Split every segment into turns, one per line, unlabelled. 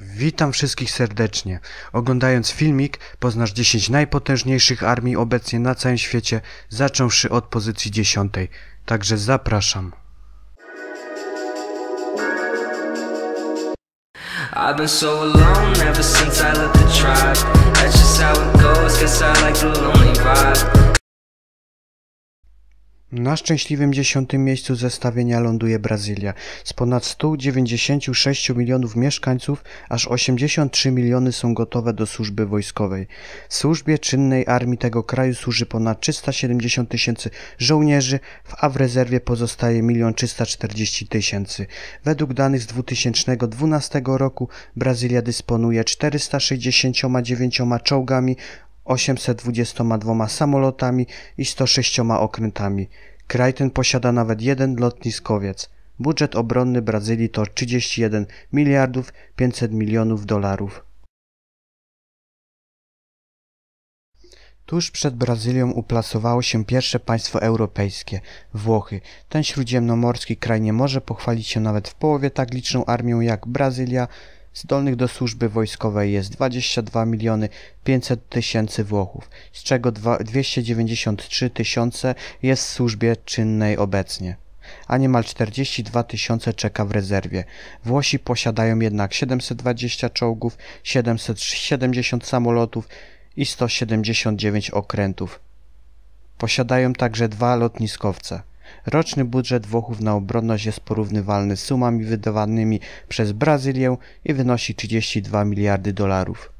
Witam wszystkich serdecznie. Oglądając filmik, poznasz 10 najpotężniejszych armii obecnie na całym świecie, zacząwszy od pozycji 10. Także zapraszam.
I've been so alone ever since I left the tribe. That's just how it goes, guess I like the lonely vibe.
Na szczęśliwym dziesiątym miejscu zestawienia ląduje Brazylia. Z ponad 196 milionów mieszkańców, aż 83 miliony są gotowe do służby wojskowej. W służbie czynnej armii tego kraju służy ponad 370 tysięcy żołnierzy, a w rezerwie pozostaje 1 340 tysięcy. Według danych z 2012 roku Brazylia dysponuje 469 czołgami, 822 samolotami i 106 okrętami. Kraj ten posiada nawet jeden lotniskowiec. Budżet obronny Brazylii to 31 miliardów 500 milionów dolarów. Tuż przed Brazylią uplasowało się pierwsze państwo europejskie Włochy. Ten śródziemnomorski kraj nie może pochwalić się nawet w połowie tak liczną armią jak Brazylia, Zdolnych do służby wojskowej jest 22 miliony 500 tysięcy Włochów, z czego 293 tysiące jest w służbie czynnej obecnie, a niemal 42 tysiące czeka w rezerwie. Włosi posiadają jednak 720 czołgów, 770 samolotów i 179 okrętów. Posiadają także dwa lotniskowce. Roczny budżet Włochów na obronność jest porównywalny z sumami wydawanymi przez Brazylię i wynosi 32 miliardy dolarów.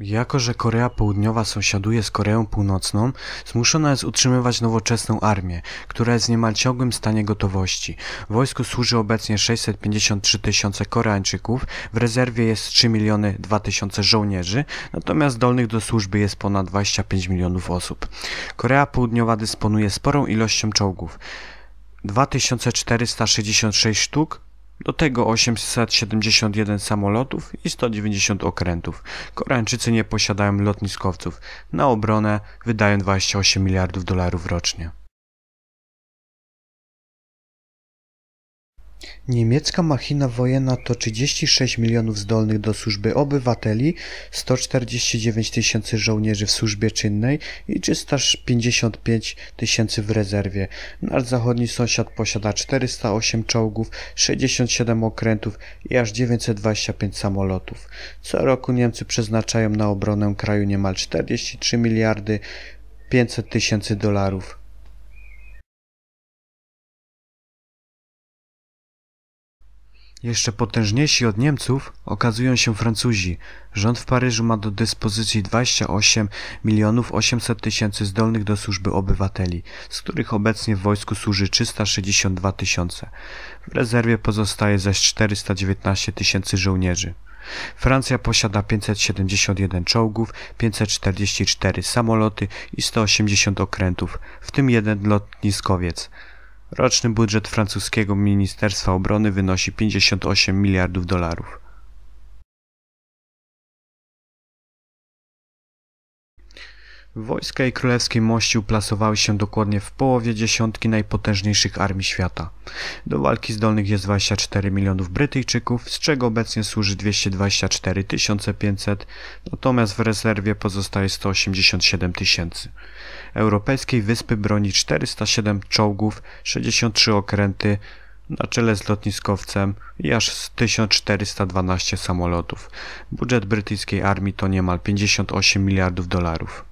Jako, że Korea Południowa sąsiaduje z Koreą Północną, zmuszona jest utrzymywać nowoczesną armię, która jest w niemal ciągłym stanie gotowości. W wojsku służy obecnie 653 tysiące Koreańczyków, w rezerwie jest 3 miliony 2 tysiące żołnierzy, natomiast zdolnych do służby jest ponad 25 milionów osób. Korea Południowa dysponuje sporą ilością czołgów. 2466 sztuk do tego 871 samolotów i 190 okrętów. Koreańczycy nie posiadają lotniskowców. Na obronę wydają 28 miliardów dolarów rocznie. Niemiecka machina wojenna to 36 milionów zdolnych do służby obywateli, 149 tysięcy żołnierzy w służbie czynnej i 355 tysięcy w rezerwie. Nasz zachodni sąsiad posiada 408 czołgów, 67 okrętów i aż 925 samolotów. Co roku Niemcy przeznaczają na obronę kraju niemal 43 miliardy 500 tysięcy dolarów. Jeszcze potężniejsi od Niemców okazują się Francuzi. Rząd w Paryżu ma do dyspozycji 28 milionów 800 tysięcy zdolnych do służby obywateli, z których obecnie w wojsku służy 362 tysiące. W rezerwie pozostaje zaś 419 tysięcy żołnierzy. Francja posiada 571 czołgów, 544 samoloty i 180 okrętów, w tym jeden lotniskowiec. Roczny budżet francuskiego Ministerstwa Obrony wynosi 58 miliardów dolarów. Wojska i królewskiej mości uplasowały się dokładnie w połowie dziesiątki najpotężniejszych armii świata. Do walki zdolnych jest 24 milionów Brytyjczyków, z czego obecnie służy 224 500, natomiast w rezerwie pozostaje 187 tysięcy. Europejskiej wyspy broni 407 czołgów, 63 okręty, na czele z lotniskowcem i aż 1412 samolotów. Budżet brytyjskiej armii to niemal 58 miliardów dolarów.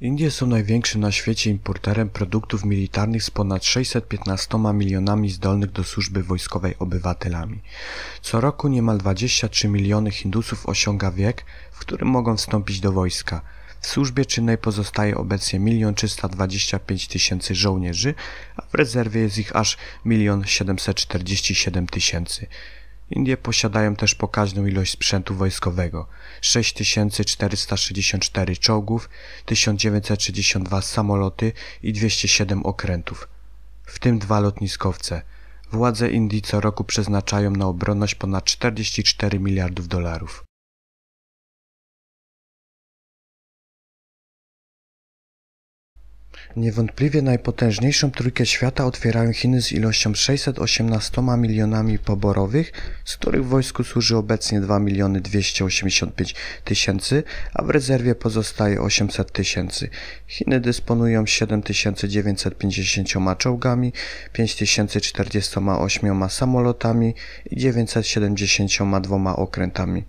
Indie są największym na świecie importerem produktów militarnych z ponad 615 milionami zdolnych do służby wojskowej obywatelami. Co roku niemal 23 miliony Hindusów osiąga wiek, w którym mogą wstąpić do wojska. W służbie czynnej pozostaje obecnie 1 325 tysięcy żołnierzy, a w rezerwie jest ich aż 1 747 tysięcy. Indie posiadają też pokaźną ilość sprzętu wojskowego 6464 czołgów, 1932 samoloty i 207 okrętów, w tym dwa lotniskowce. Władze Indii co roku przeznaczają na obronność ponad 44 miliardów dolarów. Niewątpliwie najpotężniejszą trójkę świata otwierają Chiny z ilością 618 milionami poborowych, z których w wojsku służy obecnie 2 miliony 285 tysięcy, a w rezerwie pozostaje 800 tysięcy. Chiny dysponują 7950 czołgami, 5048 samolotami i 972 okrętami.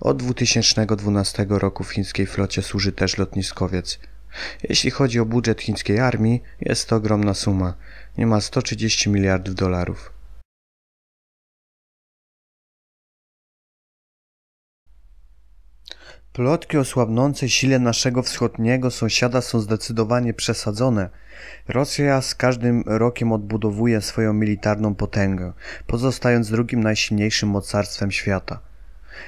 Od 2012 roku w chińskiej flocie służy też lotniskowiec. Jeśli chodzi o budżet chińskiej armii, jest to ogromna suma, niemal 130 miliardów dolarów. Plotki o słabnącej sile naszego wschodniego sąsiada są zdecydowanie przesadzone. Rosja z każdym rokiem odbudowuje swoją militarną potęgę, pozostając drugim najsilniejszym mocarstwem świata.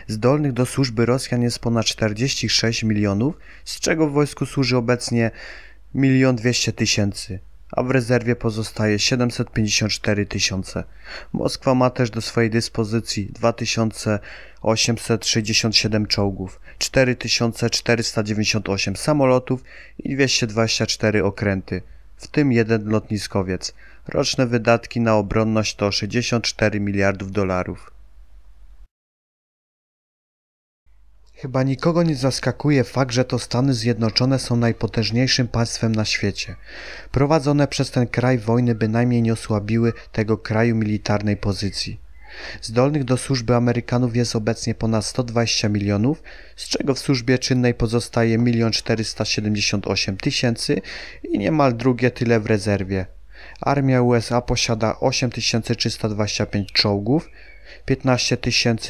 Zdolnych do służby Rosjan jest ponad 46 milionów, z czego w wojsku służy obecnie 1 200 tysięcy, a w rezerwie pozostaje 754 tysiące. Moskwa ma też do swojej dyspozycji 2867 czołgów, 4498 samolotów i 224 okręty, w tym jeden lotniskowiec. Roczne wydatki na obronność to 64 miliardów dolarów. Chyba nikogo nie zaskakuje fakt, że to Stany Zjednoczone są najpotężniejszym państwem na świecie. Prowadzone przez ten kraj wojny bynajmniej nie osłabiły tego kraju militarnej pozycji. Zdolnych do służby Amerykanów jest obecnie ponad 120 milionów, z czego w służbie czynnej pozostaje 1 478 tysięcy i niemal drugie tyle w rezerwie. Armia USA posiada 8325 czołgów, 15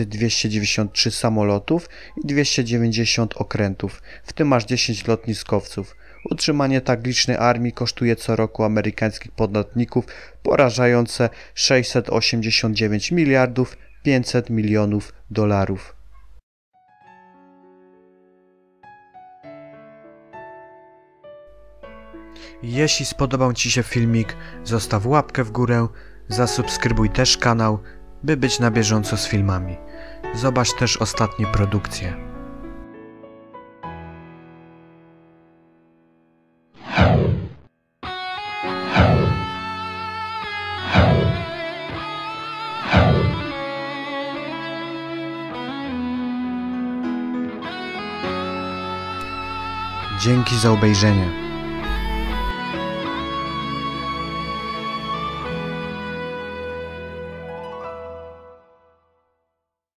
293 samolotów i 290 okrętów, w tym aż 10 lotniskowców. Utrzymanie tak licznej armii kosztuje co roku amerykańskich podatników porażające 689 miliardów 500 milionów dolarów. Jeśli spodobał Ci się filmik, zostaw łapkę w górę, zasubskrybuj też kanał, by być na bieżąco z filmami. Zobacz też ostatnie produkcje. Dzięki za obejrzenie.